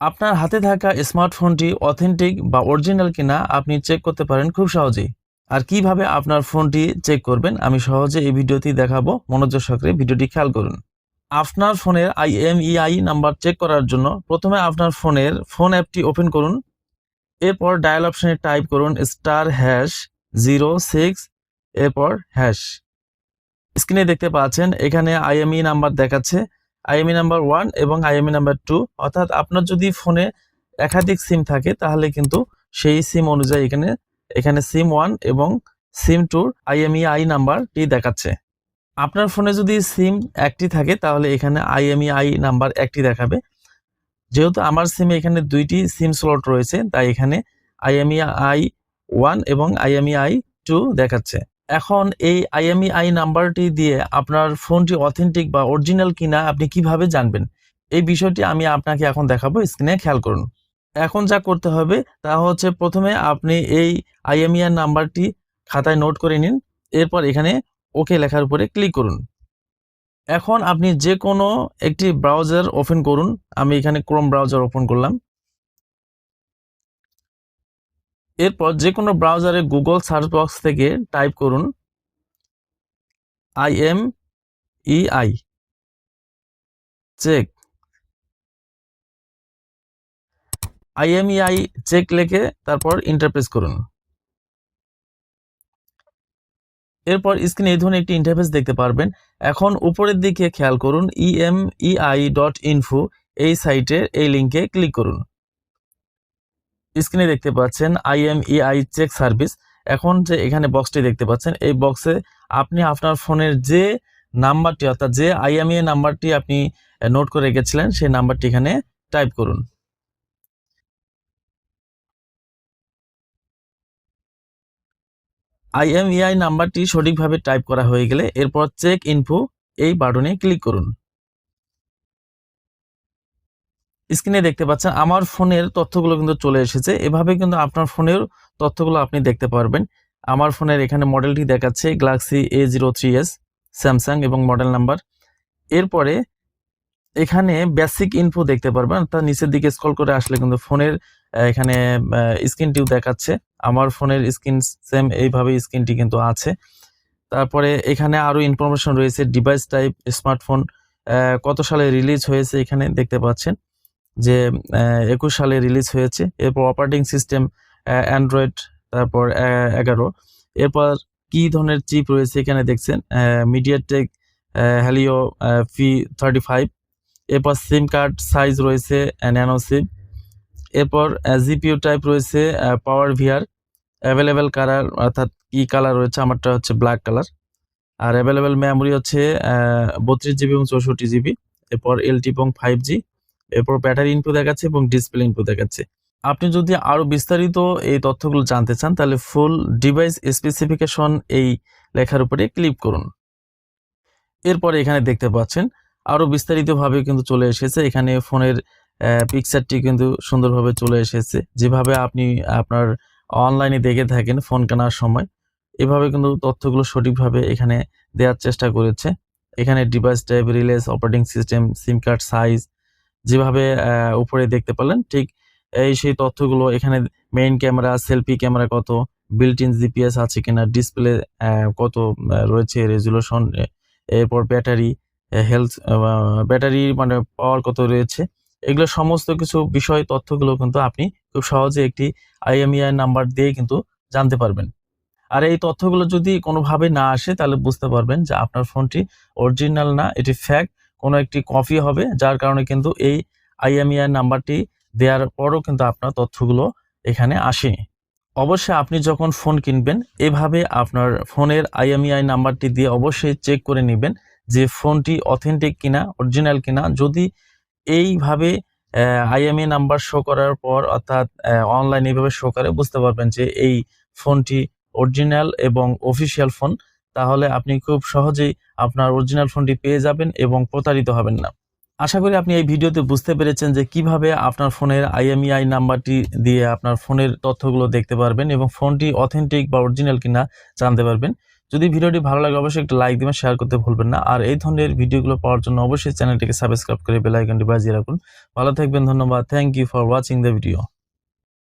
আপনার হাতে থাকা স্মার্টফোনটি অথেন্টিক বা অরিজিনাল কিনা আপনি চেক করতে পারেন খুব সহজেই। আর কীভাবে আপনার ফোনটি চেক করবেন আমি সহজে এই ভিডিওটি দেখাবো, মনোযোগ সহকারে ভিডিওটি খেয়াল করুন। আপনার ফোনের আইএমইআই নাম্বার চেক করার জন্য প্রথমে আপনার ফোনের ফোন অ্যাপটি ওপেন করুন। এরপর ডায়াল অপশনে টাইপ করুন স্টার হ্যাশ জিরো সিক্স, এরপর হ্যাশ। স্ক্রিনে দেখতে পাচ্ছেন, এখানে আইএমই নাম্বার দেখাচ্ছে। আইএমই নাম্বার ওয়ান এবং আইএমই নাম্বার টু। অর্থাৎ আপনার যদি ফোনে একাধিক সিম থাকে, তাহলে কিন্তু সেই সিম অনুযায়ী এখানে এখানে সিম ওয়ান এবং সিম টুর আইএমই আই নাম্বারটি দেখাচ্ছে। আপনার ফোনে যদি সিম একটি থাকে, তাহলে এখানে আইএমই আই নাম্বার একটি দেখাবে। যেহেতু আমার সিমে এখানে দুইটি সিম স্লট রয়েছে, তাই এখানে আইএমই আই ওয়ান এবং আইএমই আই টু দেখাচ্ছে। এখন এই আইএমইআই নাম্বারটি দিয়ে আপনার ফোনটি অথেন্টিক বা অরিজিনাল কিনা আপনি কীভাবে জানবেন? এই বিষয়টি আমি আপনাকে এখন দেখাবো স্ক্রিনে খেয়াল করুন। এখন যা করতে হবে তা হচ্ছে প্রথমে আপনি এই আইএমইআই নাম্বারটি খাতায় নোট করে নিন, এরপর এখানে ওকে লেখার উপরে ক্লিক করুন। এখন আপনি যে কোনো একটি ব্রাউজার ওপেন করুন, আমি এখানে ক্রোম ব্রাউজার ওপেন করলাম। এরপর যে কোনো ব্রাউজারে গুগল সার্চ বক্স থেকে টাইপ করুন I M E I check IMEI check লিখে তারপর ইন্টারপ্রেস করুন। এরপর স্ক্রিনে এই ধরনের একটি ইন্টারফেস দেখতে পারবেন। এখন উপরের দিকে খেয়াল করুন E ইএমইআই ডট ইনফো এই সাইটের এই লিঙ্কে ক্লিক করুন। স্ক্রিনে দেখতে পাচ্ছেন আইএমইআই চেক সার্ভিস। এখন যে এখানে বক্সটি দেখতে পাচ্ছেন, এই বক্সে আপনি আপনার ফোনের যে নাম্বারটি, অর্থাৎ যে আইএমইআই নাম্বারটি আপনি নোট করে রেখেছিলেন, সেই নাম্বারটি এখানে টাইপ করুন। আইএমইআই নাম্বারটি সঠিকভাবে টাইপ করা হয়ে গেলে এরপর চেক ইনফো এই বাটনে ক্লিক করুন। স্ক্রিনে দেখতে পাচ্ছেন, আমার ফোনের তথ্যগুলো কিন্তু চলে এসেছে। এভাবে কিন্তু আপনার ফোনের তথ্যগুলো আপনি দেখতে পারবেন। আমার ফোনের এখানে মডেলটি দেখাচ্ছে Galaxy A zero three S Samsung এবং মডেল নাম্বার এরপরে এখানে বেসিক ইনফো দেখতে পারবেন তার নিচের দিকে স্ক্রল করে আসলে কিন্তু ফোনের এখানে স্ক্রিনটিও দেখাচ্ছে। আমার ফোনের স্ক্রিন সেম এইভাবে স্ক্রিনটি কিন্তু আছে। তারপরে এখানে আরও ইনফরমেশন রয়েছে ডিভাইস টাইপ স্মার্টফোন কত সালে রিলিজ হয়েছে এখানে দেখতে পাচ্ছেন। যে একুশ সালে রিলিজ হয়েছে। এরপর অপারেটিং সিস্টেম অ্যান্ড্রয়েড তারপর এগারো। এরপর কি ধরনের চিপ রয়েছে এখানে দেখছেন? MediaTek Helio P thirty five এরপর সিম কার্ড সাইজ রয়েছে ন্যানো সিম এরপর জিপিও টাইপ রয়েছে পাওয়ার ভিআর অ্যাভেলেবেল কালার অর্থাৎ কি কালার রয়েছে? আমারটা হচ্ছে ব্ল্যাক কালার আর অ্যাভেলেবেল মেমোরি হচ্ছে বত্রিশ জিবি এবং চৌষট্টি জিবি এরপর এলটি এবং ফাইভ জি এরপর ব্যাটারি ইনপুট দেখাচ্ছে এবং ডিসপ্লে ইনপুট দেখাচ্ছে। আপনি যদি আরও বিস্তারিত এই তথ্যগুলো জানতে চান, তাহলে ফুল ডিভাইস স্পেসিফিকেশন এই লেখার উপরে ক্লিক করুন। এরপরে এখানে দেখতে পাচ্ছেন, আরও বিস্তারিতভাবে কিন্তু চলে এসেছে। এখানে ফোনের পিকচারটি কিন্তু সুন্দরভাবে চলে এসেছে। যেভাবে আপনি আপনার অনলাইনে দেখে থাকেন ফোন কেনার সময়, এভাবে কিন্তু তথ্যগুলো সঠিকভাবে এখানে দেওয়ার চেষ্টা করেছে। এখানে device type release operating system SIM card size যেভাবে উপরে দেখতে পেলেন, ঠিক এই সেই তথ্যগুলো এখানে মেইন ক্যামেরা সেলফি ক্যামেরা কত বিল্ট ইন জিপিএস আছে কিনা ডিসপ্লে কত রয়েছে রেজুলেশন এরপর ব্যাটারি হেলথ ব্যাটারি মানে পাওয়ার কত রয়েছে, এগুলো সমস্ত কিছু বিষয় তথ্যগুলো কিন্তু আপনি খুব সহজে একটি আইএমইআই নাম্বার দিয়ে কিন্তু জানতে পারবেন। আর এই তথ্যগুলো যদি কোনোভাবে না আসে তাহলে বুঝতে পারবেন যে আপনার ফোনটি অরিজিনাল না, এটি ফ্যাক কোনো একটি কপি হবে, যার কারণে কিন্তু এই আইএমইআই নাম্বারটি দেওয়ার পরও কিন্তু আপনার তথ্যগুলো এখানে আসেনি অবশ্যই আপনি যখন ফোন কিনবেন, এভাবে আপনার ফোনের আইএমইআই নাম্বারটি দিয়ে অবশ্যই চেক করে নেবেন যে ফোনটি অথেন্টিক কিনা অরিজিনাল কিনা। যদি এইভাবে আইএমই নাম্বার শো করার পর অর্থাৎ অনলাইন এইভাবে শো করে, বুঝতে পারবেন যে এই ফোনটি অরিজিনাল এবং অফিসিয়াল ফোন তাহলে আপনি খুব সহজেই আপনার অরিজিনাল ফোনটি পেয়ে যাবেন এবং প্রতারিত হবেন না। আশা করি আপনি এই ভিডিওতে বুঝতে পেরেছেন যে কীভাবে আপনার ফোনের আইএমইআই নাম্বারটি দিয়ে আপনার ফোনের তথ্যগুলো দেখতে পারবেন এবং ফোনটি অথেন্টিক বা অরিজিনাল কিনা জানতে পারবেন। যদি ভিডিওটি ভালো লাগে অবশ্যই একটা লাইক দিবেন শেয়ার করতে ভুলবেন না। আর এই ধরনের ভিডিওগুলো পাওয়ার জন্য অবশ্যই চ্যানেলটিকে সাবস্ক্রাইব করে বেল আইকনটি বাজিয়ে রাখুন। ভালো থাকবেন, ধন্যবাদ। Thank you for watching the video